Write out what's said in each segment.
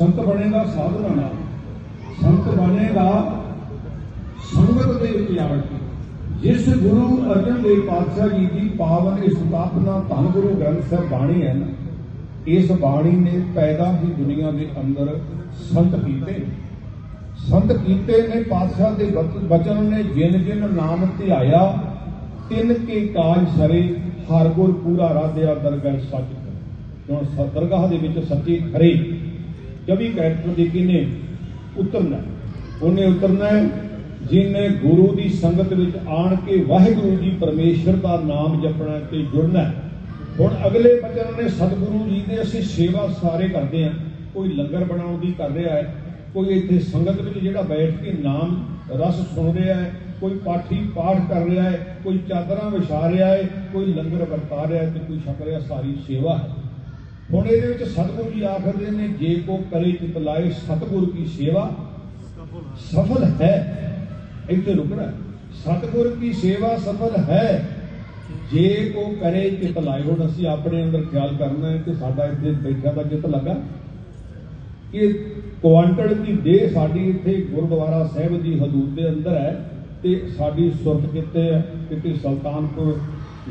ਸੰਤ ਬਣੇਗਾ ਸਾਧਨਾ ਨਾਲ ਸੰਤ ਬਣੇਗਾ ਸੰਗਤ ਦੇ ਵਿੱਚ ਆਣ ਜਿਸ ਗੁਰੂ ਅਰਜਨ ਦੇਵ ਪਾਤਸ਼ਾਹ ਜੀ ਦੀ ਪਾਵਨ ਇਸ ਧੰਨ ਗੁਰੂ ਗ੍ਰੰਥ ਸਾਹਿਬ ਬਾਣੀ ਹੈ ਨਾ, ਇਸ ਬਾਣੀ ਨੇ ਪੈਦਾ ਹੀ ਦੁਨੀਆ ਦੇ ਅੰਦਰ ਸੰਤ ਕੀਤੇ। ਸੰਤ ਕੀਤੇ ਨੇ, ਪਾਤਸ਼ਾਹ ਦੇ ਬਚਨ ਨੇ ਜਿਨ ਜਿਨ ਨਾਮ ਧਿਆਇਆ, ਤਿੰਨ ਕੇ ਕਾਜ ਸਰੇ, ਹਰ ਗੁਰ ਪੂਰਾ ਰਾਧਿਆ ਦਰਗਾਹ ਸੱਚ ਹੁਣ ਦਰਗਾਹ ਦੇ ਵਿੱਚ ਸੱਚੇ ਖਰੇ। 24 ਕੈਰੈਕਟਰ ਦੇ ਕਿਨੇ ਉਤਰਨਾ ਉਹਨੇ ਉਤਰਨਾ ਹੈ ਜਿਨੇ ਗੁਰੂ ਦੀ ਸੰਗਤ ਵਿੱਚ ਆਣ ਕੇ ਵਾਹਿਗੁਰੂ ਜੀ ਪਰਮੇਸ਼ਰ ਦਾ ਨਾਮ ਜਪਣਾ ਤੇ ਜੁੜਨਾ ਹੁਣ ਅਗਲੇ ਬਚਨ ਨੇ ਸਤਿਗੁਰੂ ਜੀ ਦੇ ਅਸੀਂ ਸੇਵਾ ਸਾਰੇ ਕਰਦੇ ਹਾਂ। ਕੋਈ ਲੰਗਰ ਬਣਾਉਣ ਦੀ ਕਰ ਰਿਹਾ ਹੈ, ਕੋਈ ਇੱਥੇ ਸੰਗਤ ਵਿੱਚ ਜਿਹੜਾ ਬੈਠ ਕੇ ਨਾਮ ਰਸ ਸੁਣ ਰਿਹਾ ਹੈ, ਕੋਈ ਪਾਠੀ ਪਾਠ ਕਰ ਰਿਹਾ ਹੈ, ਕੋਈ ਚਾਦਰਾਂ ਵਿਛਾ ਰਿਹਾ ਹੈ, ਕੋਈ ਲੰਗਰ ਵਰਤਾ ਰਿਹਾ ਹੈ ਤੇ ਕੋਈ ਛਕ ਰਿਹਾ, ਸਾਰੀ ਸੇਵਾ ਹੈ। ਹੁਣ ਇਹਦੇ ਵਿੱਚ ਸਤਿਗੁਰੂ ਜੀ ਆਖਦੇ ਨੇ, ਜੇ ਕੋ ਕਰੇ ਚਿਤ ਲਾਏ, ਸਤਿਗੁਰ ਕੀ ਸੇਵਾ? ਸਫਲ ਹੈ। ਇੱਥੇ ਰੁਕਣਾ ਹੈ। ਕੀ ਸੇਵਾ ਸਫਲ ਹੈ? ਜੇ ਕੋ ਕਰੇ ਚਿਤ ਲਾਏ। ਹੁਣ ਅਸੀਂ ਆਪਣੇ ਅੰਦਰ ਖਿਆਲ ਕਰਨਾ ਹੈ ਕਿ ਸਾਡਾ ਇੱਥੇ ਬੈਠਾ ਦਾ ਚਿਤ ਲੱਗਾ। ਕਿ ਕੁਆਂਟਲ ਦੀ ਦੇਹ ਸਾਡੀ ਇੱਥੇ ਗੁਰਦੁਆਰਾ ਸਾਹਿਬ ਦੀ ਹਦੂਦ ਦੇ ਅੰਦਰ ਹੈ ਤੇ ਸਾਡੀ ਸੁਰਤ ਕਿੱਥੇ ਹੈ? ਕਿਤੇ ਸੁਲਤਾਨਪੁਰ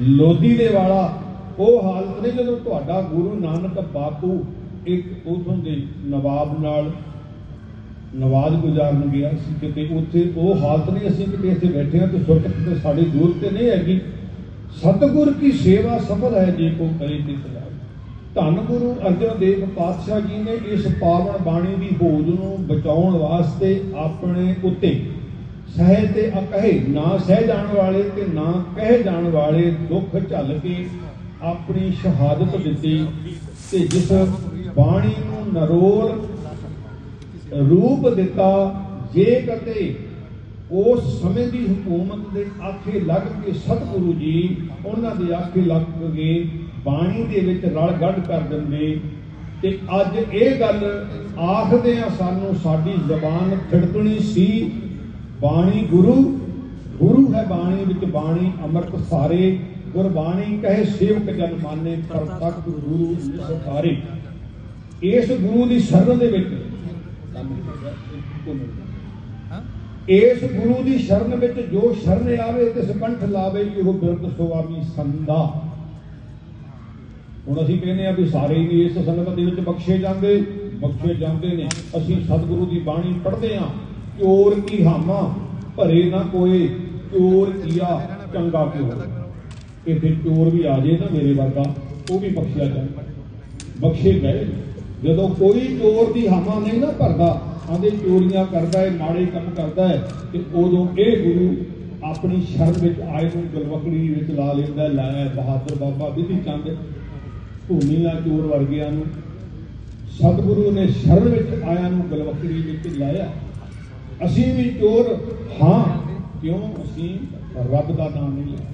ਲੋਧੀ ਦੇ ਵਾਲਾ ਉਹ ਹਾਲਤ ਨਹੀਂ ਜਦੋਂ ਤੁਹਾਡਾ ਗੁਰੂ ਨਾਨਕ ਬਾਪੂ ਇੱਕ ਉਥੋਂ ਦੇ ਨਵਾਬ ਨਾਲ ਨਵਾਜ਼ ਗੁਜ਼ਾਰਨ ਗਿਆ ਸੀ ਕਿਤੇ, ਉੱਥੇ ਉਹ ਹਾਲਤ ਨਹੀਂ ਅਸੀਂ ਕਿਤੇ ਇੱਥੇ ਬੈਠੇ ਹਾਂ, ਤੇ ਸੁਰਤ ਕਿਤੇ ਸਾਡੀ ਦੂਰ ਤੇ ਨਹੀਂ ਹੈਗੀ। ਸਤਿਗੁਰ ਕੀ ਸੇਵਾ ਸਫਲ ਹੈ ਜੇ ਕੋ ਕਰੇ ਤਿਸ ਲਾਏ ਧੰਨ ਗੁਰੂ ਅਰਜਨ ਦੇਵ ਪਾਤਸ਼ਾਹ ਜੀ ਨੇ ਇਸ ਪਾਵਨ ਬਾਣੀ ਦੀ ਹੋਜ ਨੂੰ ਬਚਾਉਣ ਵਾਸਤੇ ਆਪਣੇ ਉੱਤੇ ਸਹਿ ਤੇ ਅਕਹੇ, ਨਾ ਸਹਿ ਜਾਣ ਵਾਲੇ ਤੇ ਨਾ ਕਹਿ ਜਾਣ ਵਾਲੇ ਦੁੱਖ ਝੱਲ ਕੇ ਆਪਣੀ ਸ਼ਹਾਦਤ ਦਿੱਤੀ ਤੇ ਜਿਸ ਬਾਣੀ ਨੂੰ ਨਰੋਲ ਰੂਪ ਦਿੱਤਾ ਜੇ ਕਦੇ ਉਸ ਸਮੇਂ ਦੀ ਹਕੂਮਤ ਦੇ ਆਖੇ ਲੱਗ ਕੇ ਸਤਿਗੁਰੂ ਜੀ ਉਹਨਾਂ ਦੇ ਆਖੇ ਲੱਗ ਕੇ ਬਾਣੀ ਦੇ ਵਿੱਚ ਰਲ ਗੱਡ ਕਰ ਦਿੰਦੇ। ਤੇ ਅੱਜ ਇਹ ਗੱਲ ਆਖਦੇ ਆ, ਸਾਨੂੰ ਸਾਡੀ ਜ਼ਬਾਨ ਥੜਕਣੀ ਸੀ, ਬਾਣੀ ਗੁਰੂ ਗੁਰੂ ਹੈ ਬਾਣੀ ਵਿੱਚ ਬਾਣੀ, ਅੰਮ੍ਰਿਤ ਸਾਰੇ। ਗੁਰਬਾਣੀ ਕਹੇ ਸੇਵਕ ਜਨ ਮਾਨੇ ਪਰਤਕ ਗੁਰੂ ਸਤਾਰੇ। ਇਸ ਗੁਰੂ ਦੀ ਸ਼ਰਨ ਦੇ ਵਿੱਚ ਇਸ ਗੁਰੂ ਦੀ ਸ਼ਰਨ ਵਿੱਚ ਜੋ ਸ਼ਰਨ ਆਵੇ ਤੇ ਸਕੰਠ ਲਾਵੇ ਇਹੋ ਬਿਰਧ ਸੁਆਮੀ ਸੰਦਾ ਹੁਣ ਅਸੀਂ ਕਹਿੰਦੇ ਆ ਵੀ ਸਾਰੇ ਹੀ ਇਸ ਸੰਗਤ ਦੇ ਵਿੱਚ ਬਖਸ਼ੇ ਜਾਂਦੇ ਬਖਸ਼ੇ ਜਾਂਦੇ ਨੇ। ਅਸੀਂ ਸਤਿਗੁਰੂ ਦੀ ਬਾਣੀ ਪੜ੍ਹਦੇ ਆ ਚੋਰ ਕੀ ਹਾਮਾ ਭਰੇ ਨਾ ਕੋਏ ਚੋਰ ਕੀਆ ਚੰਗਾ ਕਿਉ? ਕਿ ਫਿਰ ਚੋਰ ਵੀ ਆ ਜੇ ਨਾ ਮੇਰੇ ਵਰਗਾ, ਉਹ ਵੀ ਬਖਸ਼ਿਆ ਜਾਏ ਬਖਸ਼ੇ ਗਏ। ਜਦੋਂ ਕੋਈ ਚੋਰ ਦੀ ਹਾਮਾ ਨਹੀਂ ਨਾ ਭਰਦਾ, ਆਂਦੇ ਚੋਰੀਆਂ ਕਰਦਾ ਹੈ ਮਾੜੇ ਕੰਮ ਕਰਦਾ ਹੈ ਤੇ ਉਦੋਂ ਇਹ ਗੁਰੂ ਆਪਣੀ ਸ਼ਰਨ ਵਿੱਚ ਆਏ ਨੂੰ ਗਲਵਕੜੀ ਵਿੱਚ ਲਾ ਲੈਂਦਾ ਲਾਇਆ ਬਹਾਦਰ ਬਾਬਾ ਵਿਧੀ ਚੰਦ, ਭੂਮੀਆਂ ਚੋਰ ਵਰਗਿਆਂ ਨੂੰ। ਸਤਿਗੁਰੂ ਨੇ ਸ਼ਰਨ ਵਿੱਚ ਆਇਆਂ ਨੂੰ ਗਲਵਕੜੀ ਵਿੱਚ ਲਾਇਆ। ਅਸੀਂ ਵੀ ਚੋਰ, ਹਾਂ, ਕਿਉਂ? ਅਸੀਂ ਰੱਬ ਦਾ ਨਾਮ ਨਹੀਂ ਲਿਆ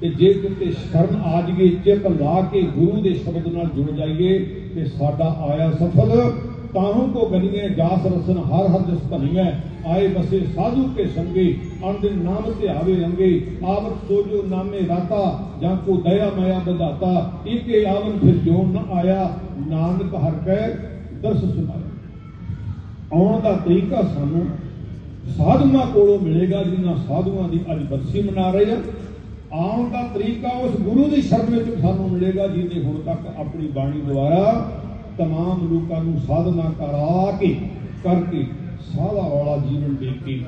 ਤੇ ਜੇ ਕਿਤੇ ਸ਼ਰਨ ਆ ਜਗੇ ਚਿੱਤ ਲਾ ਕੇ ਗੁਰੂ ਦੇ ਸ਼ਬਦ ਨਾਲ ਜੁੜ ਜਾਈਏ ਤੇ ਸਾਡਾ ਆਇਆ ਸਫਲ, ਤਾਹੂ ਕੋ ਗਨੀਏ, ਜਾਸ ਰਸਨ ਹਰ ਹਰ ਜਸ ਭਨੀਐ। ਆਏ ਬਸੇ ਸਾਧੂ ਕੇ ਸੰਗੇ ਅਨੰਦ ਨਾਮ ਤੇ ਆਵੇ ਰੰਗੇ। ਆਵਤ ਸੋਜੋ ਨਾਮੇ ਰਾਤਾ, ਜਾਂ ਕੋ ਦਇਆ ਮਇਆ ਬਦਾਤਾ ਇਕੇ ਆਵਨ ਫਿਰ ਜੋ ਨ ਆਇਆ, ਨਾਨਕ ਹਰ ਕੈ ਦਰਸ ਸੁਨਾਇਆ ਆਉਣ ਦਾ ਤਰੀਕਾ ਸਾਨੂੰ ਸਾਧੂਆਂ ਕੋਲੋਂ ਮਿਲੇਗਾ, ਜਿਨ੍ਹਾਂ ਸਾਧੂਆਂ ਦੀ ਅੱਜ ਬਰਸੀ ਮਨਾ ਰਹੇ ਆ। ਆਉਣ ਦਾ ਤਰੀਕਾ ਉਸ ਗੁਰੂ ਦੀ ਸ਼ਰਨ ਵਿੱਚ ਸਾਨੂੰ ਮਿਲੇਗਾ ਜਿਹਨੇ ਹੁਣ ਤੱਕ ਆਪਣੀ ਬਾਣੀ ਦੁਆਰਾ तमाम ਲੋਕਾਂ ਨੂੰ ਸਾਧਨਾ ਕਰਾ ਕੇ ਕਰਕੇ ਸਾਦਾ ਵਾਲਾ ਜੀਵਨ ਦੇ ਕੇ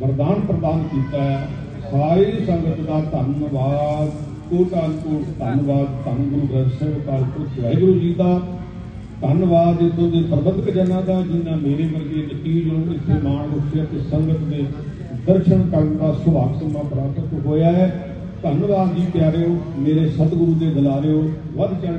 ਵਰਦਾਨ ਪ੍ਰਦਾਨ ਕੀਤਾ ਹੈ ਸਾਰੀ ਸੰਗਤ ਦਾ ਧੰਨਵਾਦ ਕੋਟਾਂ ਕੋਟ ਧੰਨਵਾਦ ਧੰਨ ਗੁਰੂ ਗ੍ਰੰਥ ਸਾਹਿਬ ਅਕਾਲ ਪੁਰਖ ਵਾਹਿਗੁਰੂ ਜੀ ਦਾ ਧੰਨਵਾਦ ਇਤੋਂ ਦੇ ਪ੍ਰਬੰਧਕ ਜਨਾਂ ਦਾ ਜਿਨ੍ਹਾਂ ਮੇਰੇ ਵਰਗੇ ਨਤੀਜ ਨੂੰ ਇੱਥੇ ਮਾਣ ਬਖਸ਼ਿਆ ਤੇ ਸੰਗਤ ਦੇ ਦਰਸ਼ਨ ਕਰਨ ਦਾ ਸੁਭਾਗ ਸਮਾਂ ਪ੍ਰਾਪਤ ਹੋਇਆ ਹੈ ਧੰਨਵਾਦ ਜੀ ਪਿਆਰਿਓ ਮੇਰੇ ਸਤਿਗੁਰੂ ਦੇ ਦਿਲਾਰਿਓ ਵੱਧ ਚੜ